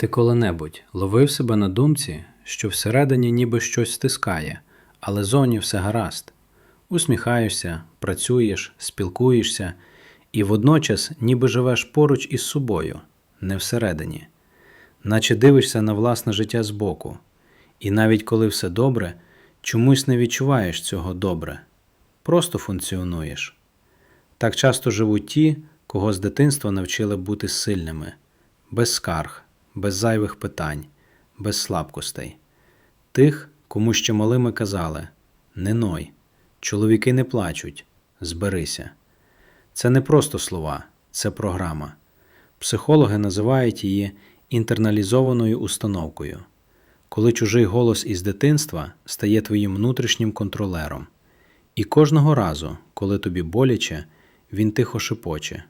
Ти коли-небудь ловив себе на думці, що всередині ніби щось стискає, але зовні все гаразд. Усміхаєшся, працюєш, спілкуєшся і водночас ніби живеш поруч із собою, не всередині, наче дивишся на власне життя збоку, і навіть коли все добре, чомусь не відчуваєш цього добре, просто функціонуєш. Так часто живуть ті, кого з дитинства навчили бути сильними, без скарг, без зайвих питань, без слабкостей. Тих, кому ще малими казали не ной, чоловіки не плачуть, зберися. Це не просто слова, це програма. Психологи називають її інтерналізованою установкою, коли чужий голос із дитинства стає твоїм внутрішнім контролером. І кожного разу, коли тобі боляче, він тихо шепоче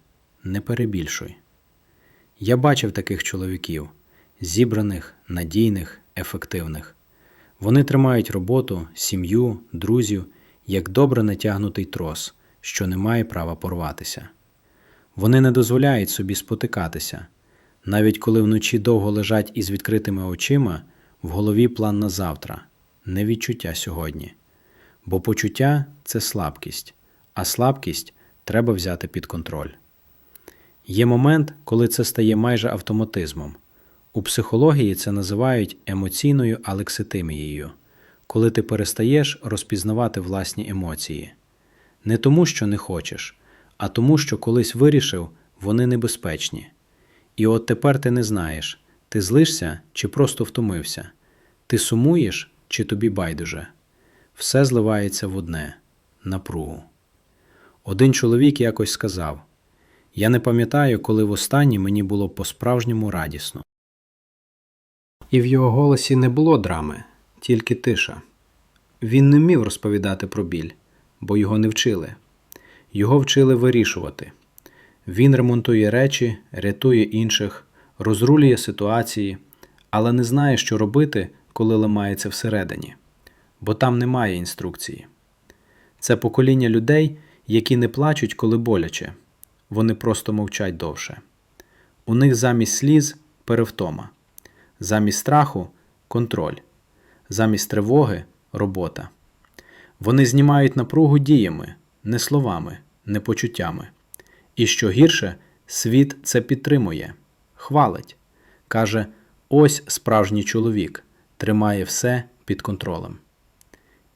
не перебільшуй. Я бачив таких чоловіків зібраних, надійних, ефективних. Вони тримають роботу, сім'ю, друзів, як добре натягнутий трос, що не має права порватися. Вони не дозволяють собі спотикатися. Навіть коли вночі довго лежать із відкритими очима, в голові план на завтра, не відчуття сьогодні. Бо почуття це слабкість, а слабкість треба взяти під контроль. Є момент, коли це стає майже автоматизмом. У психології це називають емоційною алекситимією, коли ти перестаєш розпізнавати власні емоції. Не тому, що не хочеш, а тому, що колись вирішив, вони небезпечні. І от тепер ти не знаєш, ти злишся чи просто втомився, ти сумуєш чи тобі байдуже. Все зливається в одне напругу. Один чоловік якось сказав: Я не пам'ятаю, коли востаннє мені було по-справжньому радісно. І в його голосі не було драми, тільки тиша. Він не вмів розповідати про біль, бо його не вчили. Його вчили вирішувати. Він ремонтує речі, рятує інших, розрулює ситуації, але не знає, що робити, коли ламається всередині, бо там немає інструкції. Це покоління людей, які не плачуть, коли боляче, вони просто мовчать довше. У них замість сліз перевтома, замість страху контроль, замість тривоги робота. Вони знімають напругу діями, не словами, не почуттями. І що гірше, світ це підтримує, хвалить, каже: ось справжній чоловік, тримає все під контролем.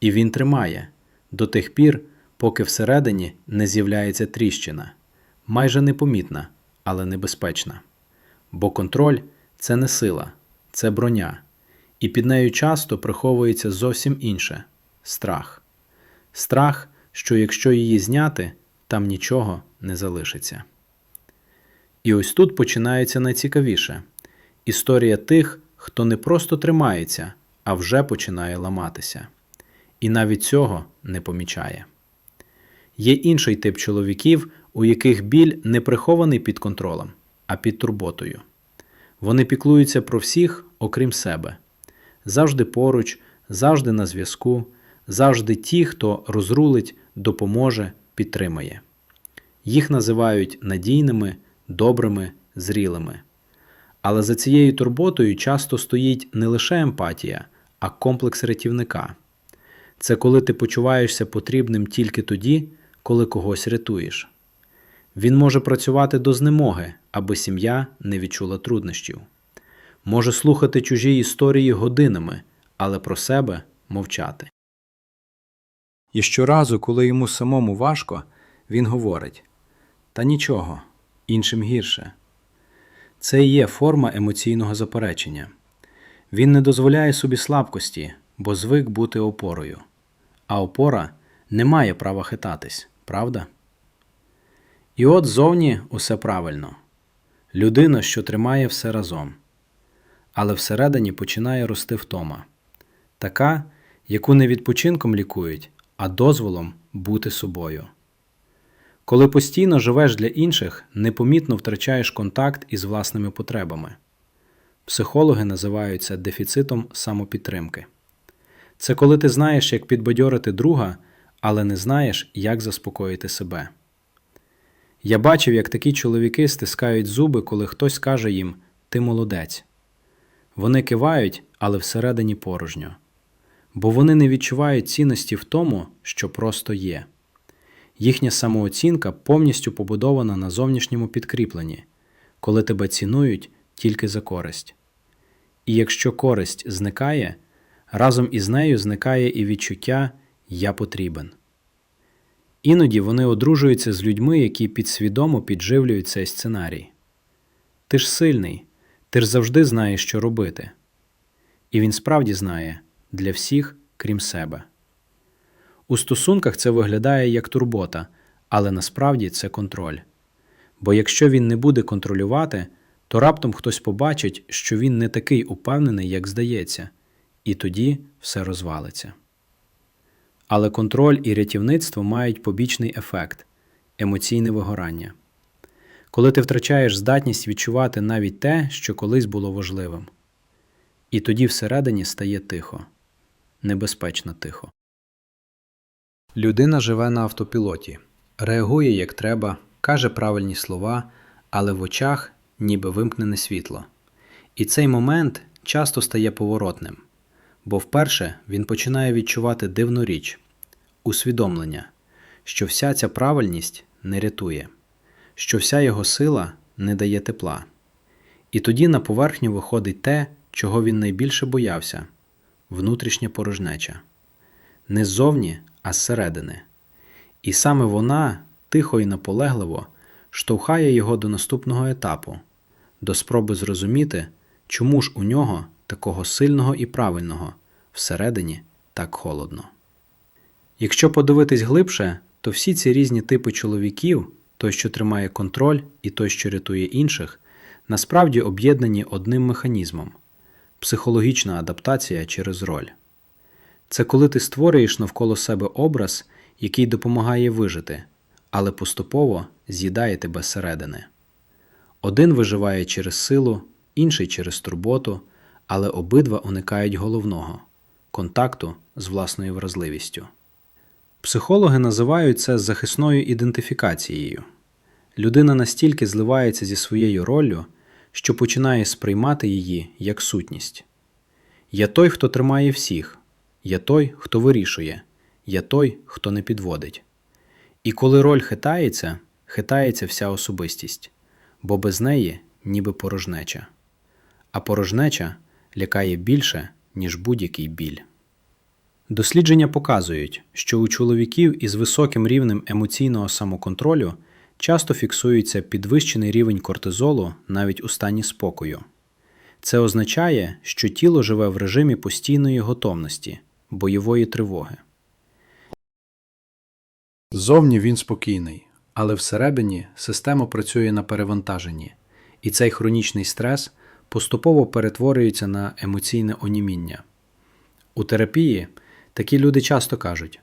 І він тримає до тих пір, поки всередині не з'являється тріщина, майже непомітна, але небезпечна. Бо контроль це не сила, це броня, і під нею часто приховується зовсім інше страх. Страх, що якщо її зняти, там нічого не залишиться. І ось тут починається найцікавіше історія тих, хто не просто тримається, а вже починає ламатися, і навіть цього не помічає. Є інший тип чоловіків, у яких біль не прихований під контролем, а під турботою. Вони піклуються про всіх, окрім себе, завжди поруч, завжди на зв'язку, завжди ті, хто розрулить, допоможе, підтримає. Їх називають надійними, добрими, зрілими. Але за цією турботою часто стоїть не лише емпатія, а комплекс рятівника. Це коли ти почуваєшся потрібним тільки тоді, коли когось рятуєш. Він може працювати до знемоги, аби сім'я не відчула труднощів. Може слухати чужі історії годинами, але про себе мовчати. І щоразу, коли йому самому важко, він говорить Та нічого, іншим гірше. Це і є форма емоційного заперечення. Він не дозволяє собі слабкості, бо звик бути опорою. А опора не має права хитатись, правда? І от зовні усе правильно людина, що тримає все разом, але всередині починає рости втома, така, яку не відпочинком лікують, а дозволом бути собою. Коли постійно живеш для інших, непомітно втрачаєш контакт із власними потребами. Психологи називають це дефіцитом самопідтримки. Це коли ти знаєш, як підбадьорити друга, але не знаєш, як заспокоїти себе. Я бачив, як такі чоловіки стискають зуби, коли хтось каже їм Ти молодець. Вони кивають, але всередині порожньо. Бо вони не відчувають цінності в тому, що просто є. Їхня самооцінка повністю побудована на зовнішньому підкріпленні, коли тебе цінують тільки за користь. І якщо користь зникає, разом із нею зникає і відчуття Я потрібен. Іноді вони одружуються з людьми, які підсвідомо підживлюють цей сценарій. Ти ж сильний, ти ж завжди знаєш, що робити. І він справді знає для всіх, крім себе. У стосунках це виглядає як турбота, але насправді це контроль. Бо якщо він не буде контролювати, то раптом хтось побачить, що він не такий упевнений, як здається, і тоді все розвалиться. Але контроль і рятівництво мають побічний ефект емоційне вигорання. Коли ти втрачаєш здатність відчувати навіть те, що колись було важливим. І тоді всередині стає тихо, небезпечно тихо. Людина живе на автопілоті, реагує як треба, каже правильні слова, але в очах ніби вимкнене світло. І цей момент часто стає поворотним, бо вперше він починає відчувати дивну річ усвідомлення, що вся ця правильність не рятує, що вся його сила не дає тепла. І тоді на поверхню виходить те, чого він найбільше боявся внутрішня порожнеча. Не ззовні, а зсередини. І саме вона тихо і наполегливо штовхає його до наступного етапу, до спроби зрозуміти, чому ж у нього, такого сильного і правильного, всередині так холодно. Якщо подивитись глибше, то всі ці різні типи чоловіків, той, що тримає контроль, і той, що рятує інших, насправді об'єднані одним механізмом психологічна адаптація через роль. Це коли ти створюєш навколо себе образ, який допомагає вижити, але поступово з'їдає тебе зсередини. Один виживає через силу, інший через турботу, але обидва уникають головного контакту з власною вразливістю. Психологи називають це захисною ідентифікацією. Людина настільки зливається зі своєю роллю, що починає сприймати її як сутність. Я той, хто тримає всіх, я той, хто вирішує, я той, хто не підводить. І коли роль хитається, хитається вся особистість, бо без неї ніби порожнеча. А порожнеча лякає більше, ніж будь-який біль. Дослідження показують, що у чоловіків із високим рівнем емоційного самоконтролю часто фіксується підвищений рівень кортизолу навіть у стані спокою. Це означає, що тіло живе в режимі постійної готовності, бойової тривоги. Зовні він спокійний, але всередині система працює на перевантаженні, і цей хронічний стрес поступово перетворюється на емоційне оніміння. У терапії такі люди часто кажуть: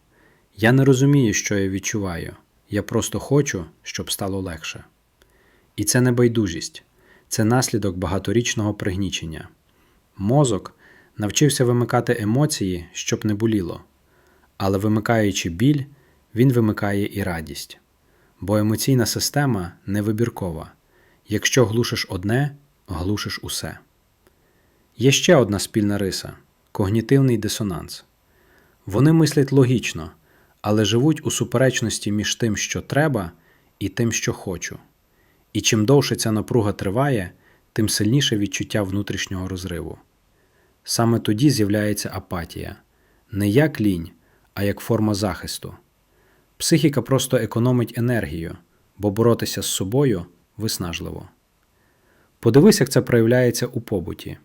Я не розумію, що я відчуваю, я просто хочу, щоб стало легше. І це не байдужість, це наслідок багаторічного пригнічення. Мозок навчився вимикати емоції, щоб не боліло, але вимикаючи біль, він вимикає і радість. Бо емоційна система невибіркова. Якщо глушиш одне, глушиш усе. Є ще одна спільна риса когнітивний дисонанс. Вони мислять логічно, але живуть у суперечності між тим, що треба, і тим, що хочу. І чим довше ця напруга триває, тим сильніше відчуття внутрішнього розриву. Саме тоді з'являється апатія не як лінь, а як форма захисту. Психіка просто економить енергію, бо боротися з собою виснажливо. Подивись, як це проявляється у побуті.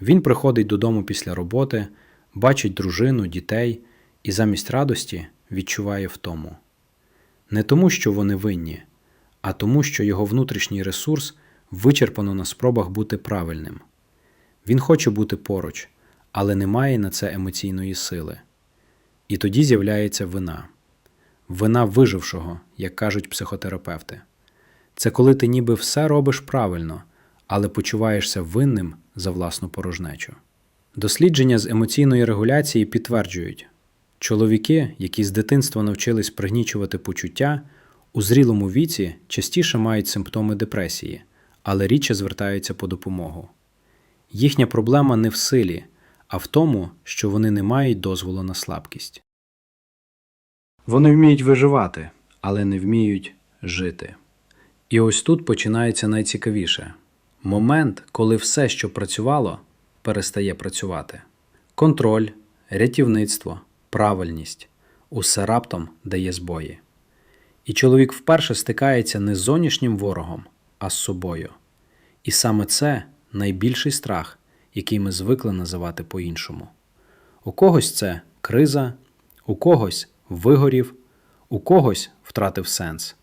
Він приходить додому після роботи, бачить дружину, дітей і замість радості відчуває втому. Не тому, що вони винні, а тому, що його внутрішній ресурс вичерпано на спробах бути правильним. Він хоче бути поруч, але не має на це емоційної сили. І тоді з'являється вина. Вина вижившого, як кажуть психотерапевти. Це коли ти ніби все робиш правильно, але почуваєшся винним за власну порожнечу. Дослідження з емоційної регуляції підтверджують, чоловіки, які з дитинства навчились пригнічувати почуття, у зрілому віці частіше мають симптоми депресії, але рідше звертаються по допомогу. Їхня проблема не в силі, а в тому, що вони не мають дозволу на слабкість. Вони вміють виживати, але не вміють жити. І ось тут починається найцікавіше момент, коли все, що працювало, перестає працювати. Контроль, рятівництво, правильність усе раптом дає збої. І чоловік вперше стикається не з зовнішнім ворогом, а з собою. І саме це найбільший страх, який ми звикли називати по-іншому. У когось це криза, у когось вигорів, у когось втратив сенс.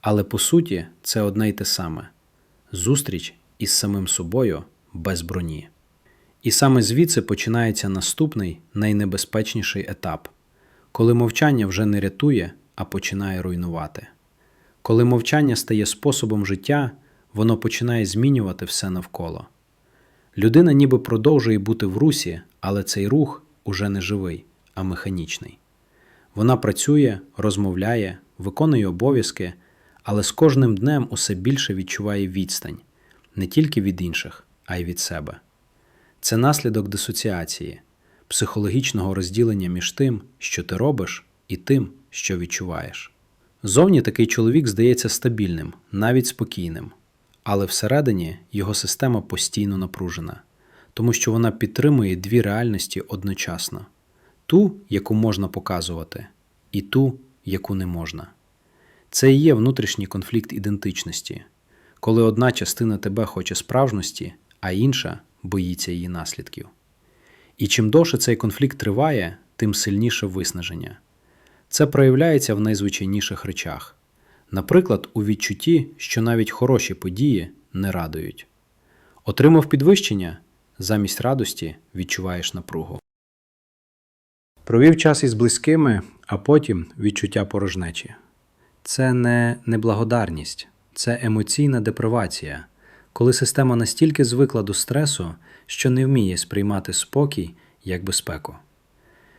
Але по суті це одне й те саме зустріч із самим собою без броні. І саме звідси починається наступний найнебезпечніший етап, коли мовчання вже не рятує, а починає руйнувати. Коли мовчання стає способом життя, воно починає змінювати все навколо. Людина ніби продовжує бути в русі, але цей рух уже не живий, а механічний. Вона працює, розмовляє, виконує обов'язки, але з кожним днем усе більше відчуває відстань не тільки від інших, а й від себе. Це наслідок дисоціації, психологічного розділення між тим, що ти робиш, і тим, що відчуваєш. Зовні такий чоловік здається стабільним, навіть спокійним, але всередині його система постійно напружена, тому що вона підтримує дві реальності одночасно: ту, яку можна показувати, і ту, яку не можна. Це і є внутрішній конфлікт ідентичності, коли одна частина тебе хоче справжності, а інша боїться її наслідків. І чим довше цей конфлікт триває, тим сильніше виснаження. Це проявляється в найзвичайніших речах. Наприклад, у відчутті, що навіть хороші події не радують. Отримав підвищення, замість радості відчуваєш напругу. Провів час із близькими, а потім відчуття порожнечі. Це не неблагодарність, це емоційна депривація, коли система настільки звикла до стресу, що не вміє сприймати спокій як безпеку.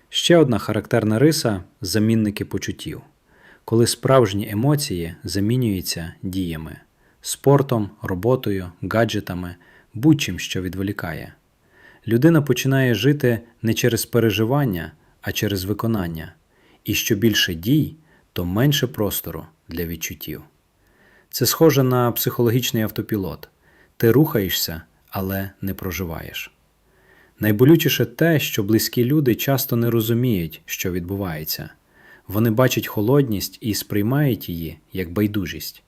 Ще одна характерна риса замінники почуттів, коли справжні емоції замінюються діями, спортом, роботою, гаджетами, будь-чим, що відволікає. Людина починає жити не через переживання, а через виконання, і що більше дій, то менше простору для відчуттів. Це схоже на психологічний автопілот. Ти рухаєшся, але не проживаєш. Найболючіше те, що близькі люди часто не розуміють, що відбувається. Вони бачать холодність і сприймають її як байдужість.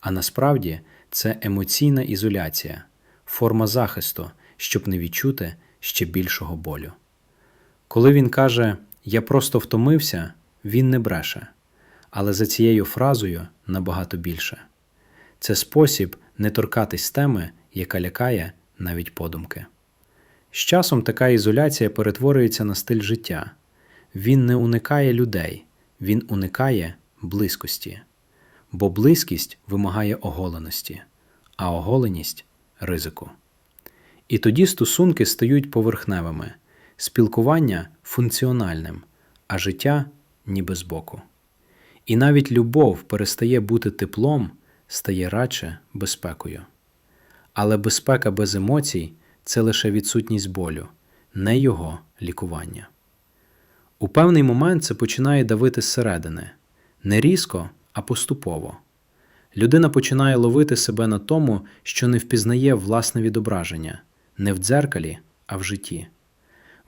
А насправді це емоційна ізоляція, форма захисту, щоб не відчути ще більшого болю. Коли він каже Я просто втомився, він не бреше, але за цією фразою набагато більше. Це спосіб не торкатись теми, яка лякає навіть подумки. З часом така ізоляція перетворюється на стиль життя. Він не уникає людей, він уникає близькості, бо близькість вимагає оголеності, а оголеність ризику. І тоді стосунки стають поверхневими, спілкування функціональним, а життя ніби збоку. І навіть любов перестає бути теплом, стає радше безпекою. Але безпека без емоцій це лише відсутність болю, не його лікування. У певний момент це починає давити зсередини не різко, а поступово. Людина починає ловити себе на тому, що не впізнає власне відображення не в дзеркалі, а в житті.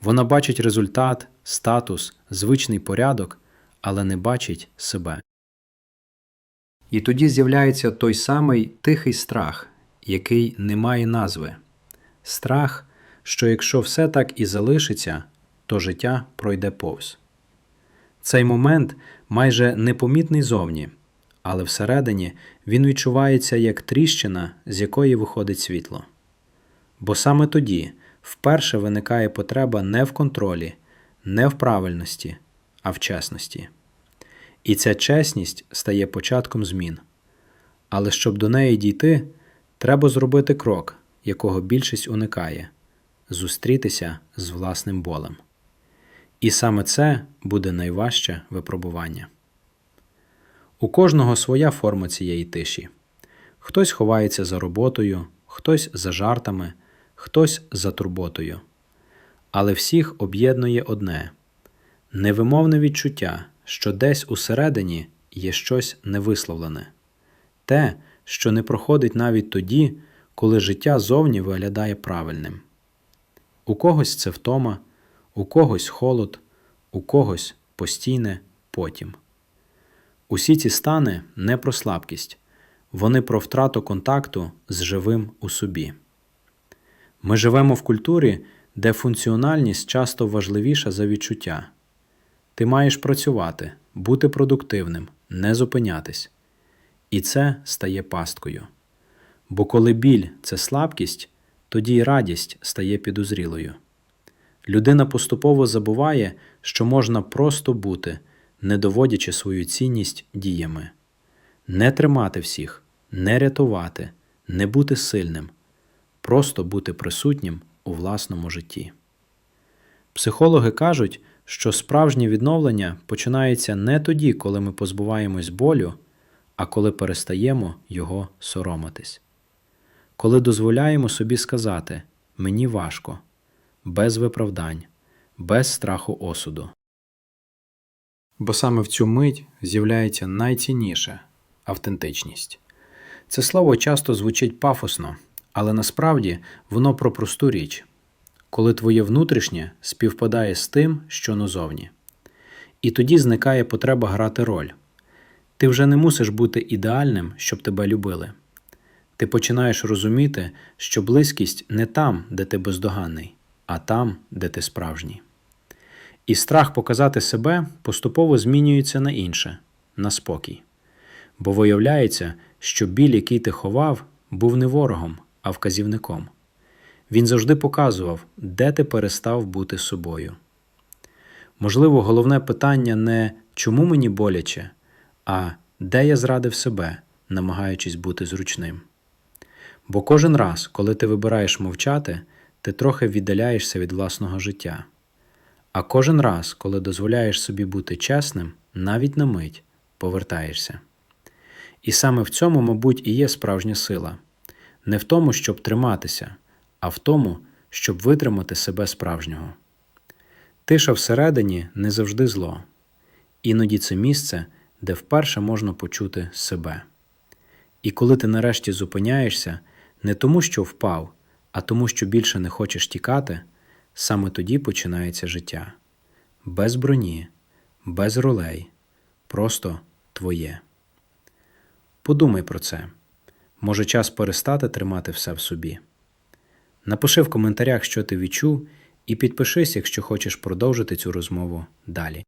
Вона бачить результат, статус, звичний порядок, але не бачить себе. І тоді з'являється той самий тихий страх, який не має назви страх, що якщо все так і залишиться, то життя пройде повз. Цей момент майже непомітний зовні, але всередині він відчувається як тріщина, з якої виходить світло. Бо саме тоді вперше виникає потреба не в контролі, не в правильності, а в чесності. І ця чесність стає початком змін. Але щоб до неї дійти, треба зробити крок, якого більшість уникає зустрітися з власним болем. І саме це буде найважче випробування. У кожного своя форма цієї тиші. Хтось ховається за роботою, хтось за жартами, хтось за турботою. Але всіх об'єднує одне невимовне відчуття, що десь усередині є щось невисловлене, те, що не проходить навіть тоді, коли життя зовні виглядає правильним. У когось це втома, у когось холод, у когось постійне потім. Усі ці стани не про слабкість, вони про втрату контакту з живим у собі. Ми живемо в культурі, де функціональність часто важливіша за відчуття. Ти маєш працювати, бути продуктивним, не зупинятись. І це стає пасткою. Бо коли біль це слабкість, тоді й радість стає підозрілою. Людина поступово забуває, що можна просто бути, не доводячи свою цінність діями, не тримати всіх, не рятувати, не бути сильним, просто бути присутнім у власному житті. Психологи кажуть, що справжнє відновлення починається не тоді, коли ми позбуваємось болю, а коли перестаємо його соромитись. Коли дозволяємо собі сказати мені важко, без виправдань, без страху осуду. Бо саме в цю мить з'являється найцінніше автентичність. Це слово часто звучить пафосно, але насправді воно про просту річ, коли твоє внутрішнє співпадає з тим, що назовні. І тоді зникає потреба грати роль. Ти вже не мусиш бути ідеальним, щоб тебе любили. Ти починаєш розуміти, що близькість не там, де ти бездоганний, а там, де ти справжній. І страх показати себе поступово змінюється на інше, на спокій. Бо виявляється, що біль, який ти ховав, був не ворогом, а вказівником. Він завжди показував, де ти перестав бути собою. Можливо, головне питання не чому мені боляче, а де я зрадив себе, намагаючись бути зручним. Бо кожен раз, коли ти вибираєш мовчати, ти трохи віддаляєшся від власного життя. А кожен раз, коли дозволяєш собі бути чесним, навіть на мить повертаєшся. І саме в цьому, мабуть, і є справжня сила не в тому, щоб триматися, а в тому, щоб витримати себе справжнього. Тиша всередині не завжди зло, іноді це місце, де вперше можна почути себе. І коли ти нарешті зупиняєшся не тому, що впав, а тому, що більше не хочеш тікати, саме тоді починається життя. Без броні, без ролей, просто твоє. Подумай про це. Може, час перестати тримати все в собі. Напиши в коментарях, що ти відчув, і підпишись, якщо хочеш продовжити цю розмову далі.